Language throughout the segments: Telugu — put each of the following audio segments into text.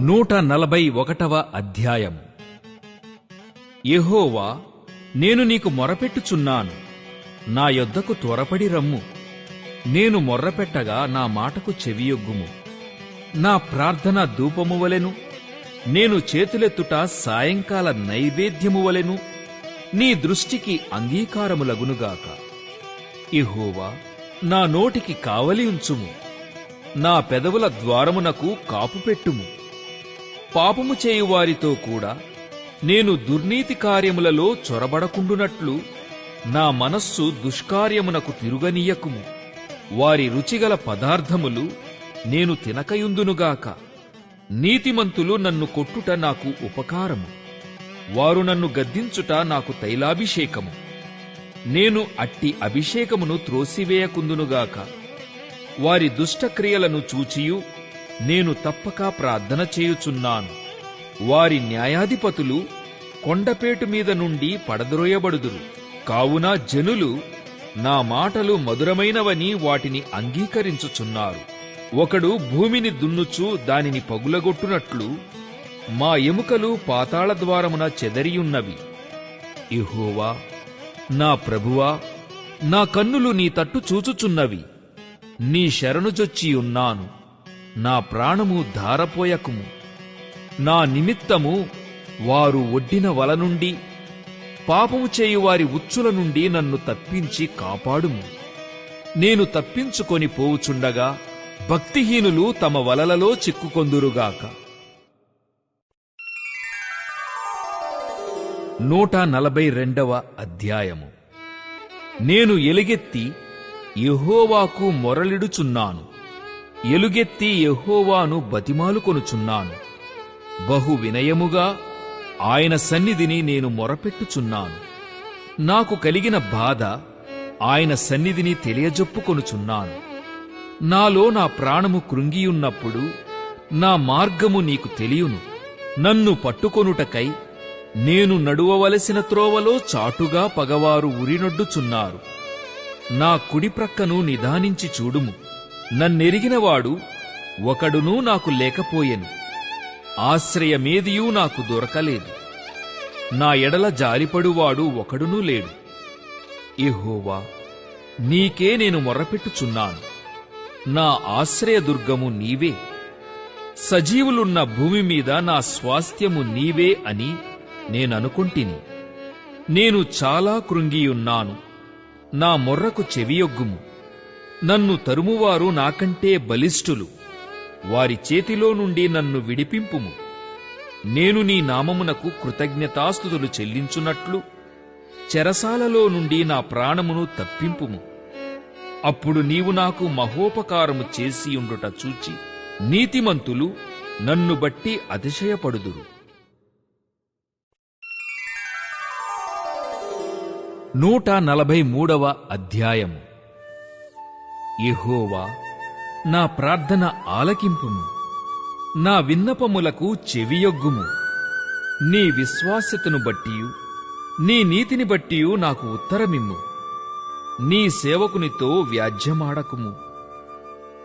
నూట నలభై ఒకటవ అధ్యాయం. యహోవా నేను నీకు మొరపెట్టుచున్నాను. నా యొద్దకు త్వరపడి రమ్ము. నేను మొర్రపెట్టగా నా మాటకు చెవియొగ్గుము. నా ప్రార్థన ధూపము వలెను నేను చేతులెత్తుట సాయంకాల నైవేద్యము వలెను నీ దృష్టికి అంగీకారములగునుగాక ఇహోవా నా నోటికి కావలి ఉంచుము. నా పెదవుల ద్వారమునకు కాపు పెట్టుము పాపము చేయువారితో కూడా నేను దుర్నీతి కార్యములలో చొరబడకుండునట్లు నా మనస్సు దుష్కార్యమునకు తిరుగనీయకుము. వారి రుచిగల పదార్థములు నేను తినకయుందునుగాక. నీతిమంతులు నన్ను కొట్టుట నాకు ఉపకారము. వారు నన్ను గద్దించుట నాకు తైలాభిషేకము. నేను అట్టి అభిషేకమును త్రోసివేయకుందునుగాక. వారి దుష్టక్రియలను చూచియు నేను తప్పక ప్రార్థన చేయుచున్నాను. వారి న్యాయాధిపతులు కొండపేటు మీద నుండి పడద్రోయబడుదురు. కావున జనులు నా మాటలు మధురమైనవని వాటిని అంగీకరించుచున్నారు. ఒకడు భూమిని దున్నుచు దానిని పగులగొట్టునట్లు మా ఎముకలు పాతాళ ద్వారమున చెదరియున్నవి. ఇహోవా నా ప్రభువా నా కన్నులు నీ తట్టు చూచుచున్నవి. నీ శరణుజొచ్చియున్నాను నా ప్రాణము ధారపోయకుము. నా నిమిత్తము వారు ఒడ్డిన వల నుండి పాపము చేయువారి ఉచ్చుల నుండి నన్ను తప్పించి కాపాడుము. నేను తప్పించుకొని పోవుచుండగా భక్తిహీనులు తమ వలలలో చిక్కుకొందురుగాక. నూట నలభై రెండవ అధ్యాయము. నేను ఎలుగెత్తి యెహోవాకు మొరలిడుచున్నాను. ఎలుగెత్తి యహోవాను బతిమాలుకొనుచున్నాను బహు వినయముగా ఆయన సన్నిధిని నేను మొరపెట్టుచున్నాను. నాకు కలిగిన బాధ ఆయన సన్నిధిని తెలియజొప్పుకొనుచున్నాను. నాలో నా ప్రాణము కృంగియున్నప్పుడు నా మార్గము నీకు తెలియును. నన్ను పట్టుకొనుటకై నేను నడువవలసిన త్రోవలో చాటుగా పగవారు ఉరినొడ్డుచున్నారు నా కుడి ప్రక్కను నిదానించి చూడుము. నన్నెరిగినవాడు ఒకడునూ నాకు లేకపోయెను. ఆశ్రయమేదియూ నాకు దొరకలేదు. నా ఎడల జాలిపడువాడు ఒకడునూ లేడు. ఇహోవా నీకే నేను మొర్రపెట్టుచున్నాను నా ఆశ్రయదుర్గము నీవే. సజీవులున్న భూమి మీద నా స్వాస్థ్యము నీవే అని నేననుకుంటిని. నేను చాలా కృంగియున్నాను. నా మొర్రకు చెవియొగ్గుము. నన్ను తరుమువారు నాకంటే బలిష్ఠులు. వారి చేతిలో నుండి నన్ను విడిపింపుము. నేను నీ నామమునకు కృతజ్ఞతాస్తుతులు చెల్లించున్నట్లు చెరసాలలో నుండి నా ప్రాణమును తప్పింపుము. అప్పుడు నీవు నాకు మహోపకారము చేసియుండుట చూచి నీతిమంతులు నన్ను బట్టి అతిశయపడుదురు. నూట నలభై మూడవ అధ్యాయము. యెహోవా నా ప్రార్థన ఆలకింపుము నా విన్నపములకు చెవియొగ్గుము. నీ విశ్వాస్యతను బట్టియు నీ నీతిని బట్టియు నాకు ఉత్తరమిమ్ము. నీ సేవకునితో వ్యాజ్యమాడకుము.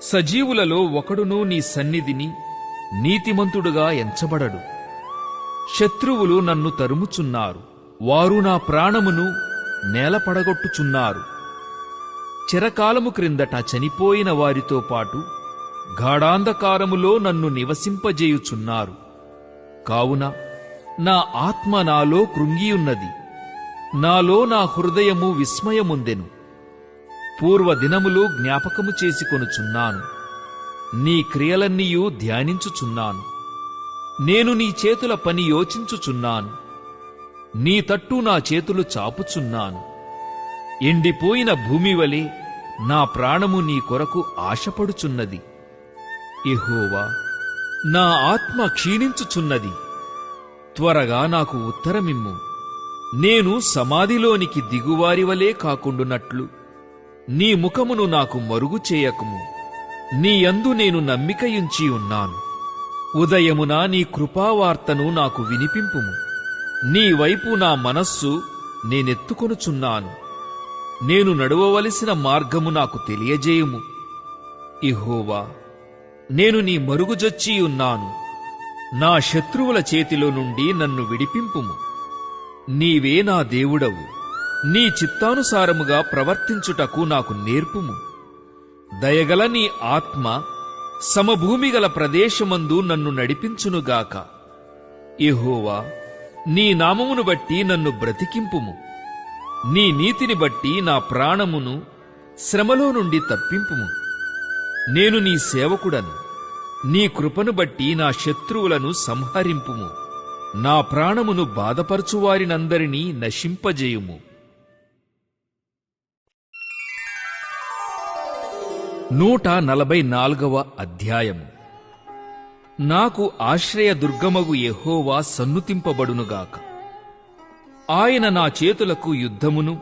సజీవులలో ఒకడును నీ సన్నిధిని నీతిమంతుడుగా ఎంచబడడు. శత్రువులు నన్ను తరుముచున్నారు వారు నా ప్రాణమును నేలపడగొట్టుచున్నారు. చిరకాలము క్రిందట చనిపోయిన వారితో పాటు గాఢాంధకారములో నన్ను నివసింపజేయుచున్నారు. కావున నా ఆత్మ నాలో కృంగియున్నది. నాలో నా హృదయము విస్మయముందెను. పూర్వదినములు జ్ఞాపకము చేసుకొనుచున్నాను. నీ క్రియలన్నీయూ ధ్యానించుచున్నాను. నేను నీ చేతుల పని యోచించుచున్నాను. నీ తట్టు నా చేతులు చాపుచున్నాను. ఎండిపోయిన భూమి వలె నా ప్రాణము నీ కొరకు ఆశపడుచున్నది. ఎహోవా నా ఆత్మ క్షీణించుచున్నది. త్వరగా నాకు ఉత్తరమిమ్ము. నేను సమాధిలోనికి దిగువారి వలే కాకుండునట్లు. నీ ముఖమును నాకు మరుగు చేయకుము. నీ యందు నేను నమ్మికయుంచి ఉన్నాను. ఉదయమున నీ కృపావార్తను నాకు వినిపింపుము. నీ వైపు నా మనస్సు నేనెత్తుకొనుచున్నాను. నేను నడవవలసిన మార్గము నాకు తెలియజేయుము. ఇహోవా నేను నీ మరుగుజొచ్చి ఉన్నాను. నా శత్రువుల చేతిలో నుండి నన్ను విడిపింపుము. నీవే నా దేవుడవు. నీ చిత్తానుసారముగా ప్రవర్తించుటకు నాకు నేర్పుము. దయగల నీ ఆత్మ సమభూమిగల ప్రదేశమందు నన్ను నడిపించునుగాక. ఇహోవా నీ నామమును బట్టి నన్ను బ్రతికింపుము. నీ నీతిని బట్టి నా ప్రాణమును శ్రమలో నుండి తప్పింపుము. నేను నీ సేవకుడను. నీ కృపను బట్టి నా శత్రువులను సంహరింపుము. నా ప్రాణమును బాధపరచువారినందరినీ నశింపజేయుము. నూట నలభై నాల్గవ అధ్యాయము. నాకు ఆశ్రయ దుర్గమగు యెహోవా సన్నుతింపబడునుగాక. ఆయన నా చేతులకు యుద్ధమును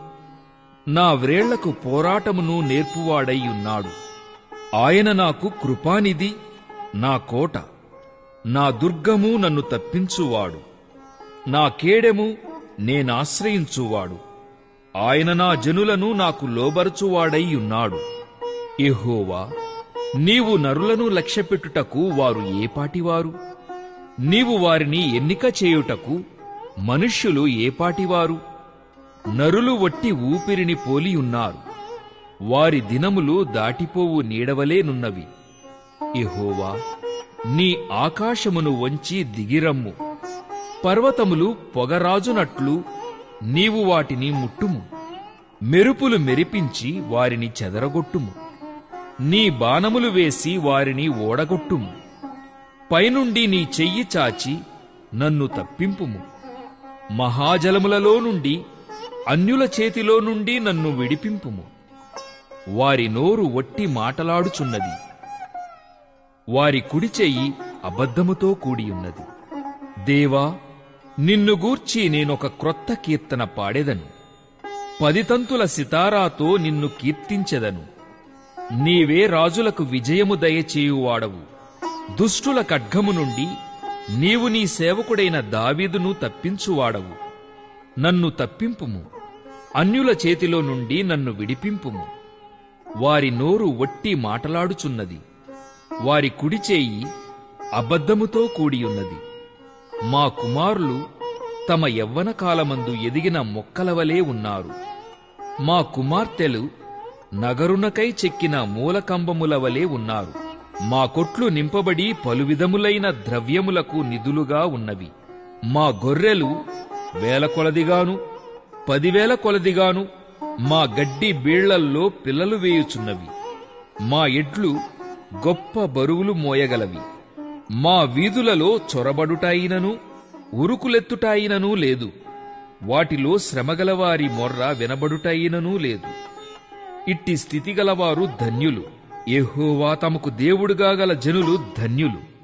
నా వ్రేళ్ళకు పోరాటమును నేర్పువాడై ఉన్నాడు. ఆయన నాకు కృపానిధి నా కోట నా దుర్గము నన్ను తప్పించువాడు. నా కేడెము నేనాశ్రయించువాడు ఆయన నా జనులను నాకు లోబరచువాడై ఉన్నాడు. నీవు నరులను లక్ష్యపెట్టుటకు వారు ఏపాటివారు నీవు వారిని ఎన్నిక చేయుటకు మనుష్యులు ఏపాటివారు నరులు వట్టి ఊపిరిని పోలియున్నారు వారి దినములు దాటిపోవు నీడవలేనున్నవి ఇహోవా నీ ఆకాశమును వంచి దిగిరమ్ము. పర్వతములు పొగరాజునట్లు నీవు వాటిని ముట్టుము. మెరుపులు మెరిపించి వారిని చెదరగొట్టుము. నీ బాణములు వేసి వారిని ఓడగొట్టుము. పైనుండి నీ చెయ్యి చాచి నన్ను తప్పింపుము. మహాజలములలో నుండి అన్యుల చేతిలో నుండి నన్ను విడిపింపుము. వారి నోరు వట్టి మాటలాడుచున్నది. వారి కుడి చెయ్యి అబద్ధముతో కూడియున్నది. దేవా నిన్ను గూర్చి నేనొక క్రొత్త కీర్తన పాడెదను. పదితంతుల సితారాతో నిన్ను కీర్తించెదను. నీవే రాజులకు విజయము దయచేయువాడవు. దుష్టుల ఖడ్గము నుండి నీవు నీ సేవకుడైన దావీదును తప్పించువాడవు. నన్ను తప్పింపుము. అన్యుల చేతిలో నుండి నన్ను విడిపింపుము. వారి నోరు ఒట్టి మాటలాడుచున్నది. వారి కుడిచేయి అబద్ధముతో కూడియున్నది. మా కుమారులు తమ యవ్వన కాలమందు ఎదిగిన మొక్కలవలే ఉన్నారు. మా కుమార్తెలు నగరునకై చెక్కిన మూలకంబముల వలె ఉన్నారు. మా కొట్లు నింపబడి పలువిధములైన ద్రవ్యములకు నిధులుగా ఉన్నవి. మా గొర్రెలు వేల కొలదిగాను పదివేల కొలదిగాను మా గడ్డి బీళ్ళల్లో పిల్లలు వేయుచున్నవి. మా ఎడ్లు గొప్ప బరువులు మోయగలవి. మా వీధులలో చొరబడుటాయినను ఉరుకులెత్తుటాయిననూ లేదు. వాటిలో శ్రమగలవారి మొర్ర వినబడుటాయిననూ లేదు. ఇట్టి స్థితిగలవారు ధన్యులు. యెహోవా తమకు దేవుడుగా గల జనులు ధన్యులు.